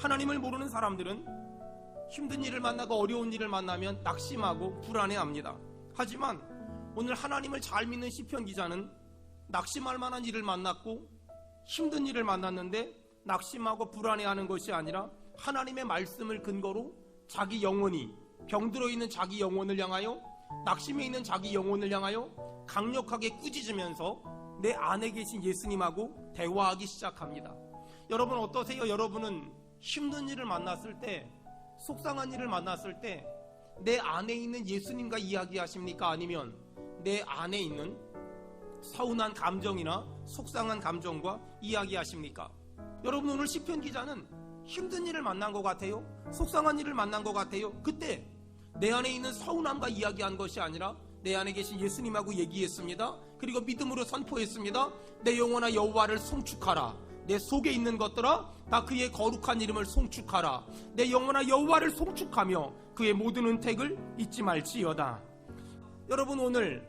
하나님을 모르는 사람들은 힘든 일을 만나고 어려운 일을 만나면 낙심하고 불안해합니다. 하지만 오늘 하나님을 잘 믿는 시편 기자는 낙심할 만한 일을 만났고 힘든 일을 만났는데 낙심하고 불안해하는 것이 아니라 하나님의 말씀을 근거로 자기 영혼이 병들어 있는 자기 영혼을 향하여 낙심해 있는 자기 영혼을 향하여 강력하게 꾸짖으면서 내 안에 계신 예수님하고 대화하기 시작합니다. 여러분 어떠세요? 여러분은 힘든 일을 만났을 때 속상한 일을 만났을 때 내 안에 있는 예수님과 이야기하십니까? 아니면 내 안에 있는 서운한 감정이나 속상한 감정과 이야기하십니까? 여러분 오늘 시편 기자는 힘든 일을 만난 것 같아요. 속상한 일을 만난 것 같아요. 그때 내 안에 있는 서운함과 이야기한 것이 아니라 내 안에 계신 예수님하고 얘기했습니다. 그리고 믿음으로 선포했습니다. 내 영혼아 여호와를 송축하라. 내 속에 있는 것들아 다 그의 거룩한 이름을 송축하라. 내 영혼아 여호와를 송축하며 그의 모든 은택을 잊지 말지어다. 여러분 오늘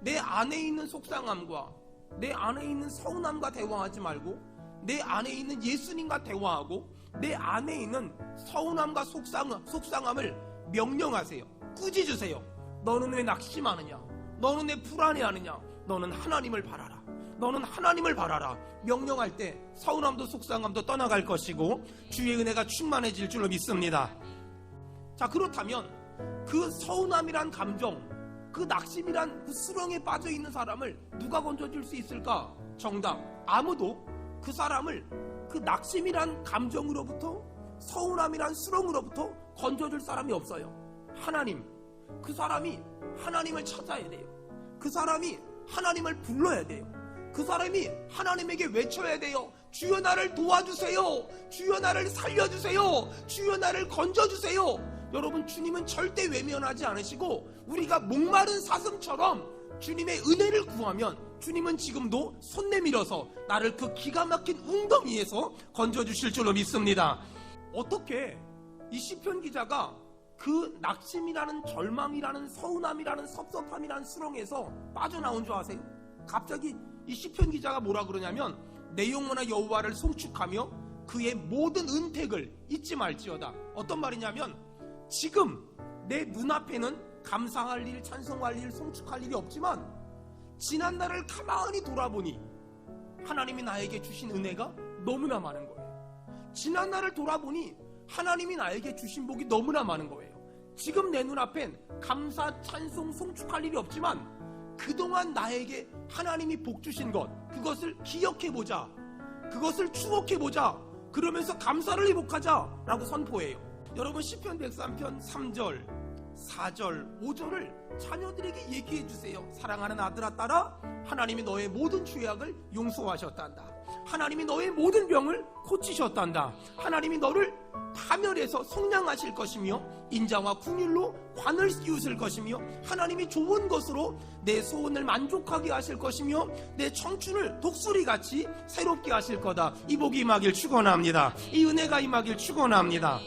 내 안에 있는 속상함과 내 안에 있는 서운함과 대화하지 말고 내 안에 있는 예수님과 대화하고 내 안에 있는 서운함과 속상, 속상함을 명령하세요. 꾸짖으세요. 너는 왜 낙심하느냐? 너는 왜 불안해하느냐? 너는 하나님을 바라라. 너는 하나님을 바라라. 명령할 때 서운함도 속상함도 떠나갈 것이고 주의 은혜가 충만해질 줄로 믿습니다. 자 그렇다면 그 서운함이란 감정, 그 낙심이란 그 수렁에 빠져 있는 사람을 누가 건져줄 수 있을까? 정답. 아무도 그 사람을 그 낙심이란 감정으로부터 서운함이란 수렁으로부터 건져줄 사람이 없어요. 하나님. 그 사람이 하나님을 찾아야 돼요. 그 사람이 하나님을 불러야 돼요. 그 사람이 하나님에게 외쳐야 돼요. 주여 나를 도와주세요. 주여 나를 살려주세요. 주여 나를 건져주세요. 여러분 주님은 절대 외면하지 않으시고 우리가 목마른 사슴처럼 주님의 은혜를 구하면 주님은 지금도 손 내밀어서 나를 그 기가 막힌 웅덩이에서 건져주실 줄로 믿습니다. 어떻게 이 시편 기자가 그 낙심이라는 절망이라는 서운함이라는 섭섭함이라는 수렁에서 빠져나온 줄 아세요? 갑자기 이 시편 기자가 뭐라 그러냐면 내 영혼아 여호와를 송축하며 그의 모든 은택을 잊지 말지어다. 어떤 말이냐면 지금 내 눈앞에는 감사할 일, 찬송할 일, 송축할 일이 없지만 지난 날을 가만히 돌아보니 하나님이 나에게 주신 은혜가 너무나 많은 거예요. 지난 날을 돌아보니 하나님이 나에게 주신 복이 너무나 많은 거예요. 지금 내 눈앞엔 감사, 찬송, 송축할 일이 없지만 그동안 나에게 하나님이 복 주신 것, 그것을 기억해 보자. 그것을 추억해 보자. 그러면서 감사를 회복하자. 라고 선포해요. 여러분, 10편 103편 3절, 4절, 5절을 자녀들에게 얘기해 주세요. 사랑하는 아들아, 딸아, 하나님이 너의 모든 죄악을 용서하셨단다. 하나님이 너의 모든 병을 고치셨단다. 하나님이 너를 파멸해서 성량하실 것이며 인자와 궁율로 관을 씌우실 것이며 하나님이 좋은 것으로 내 소원을 만족하게 하실 것이며 내 청춘을 독수리같이 새롭게 하실 거다. 이 복이 임하길 축원합니다. 이 은혜가 임하길 축원합니다.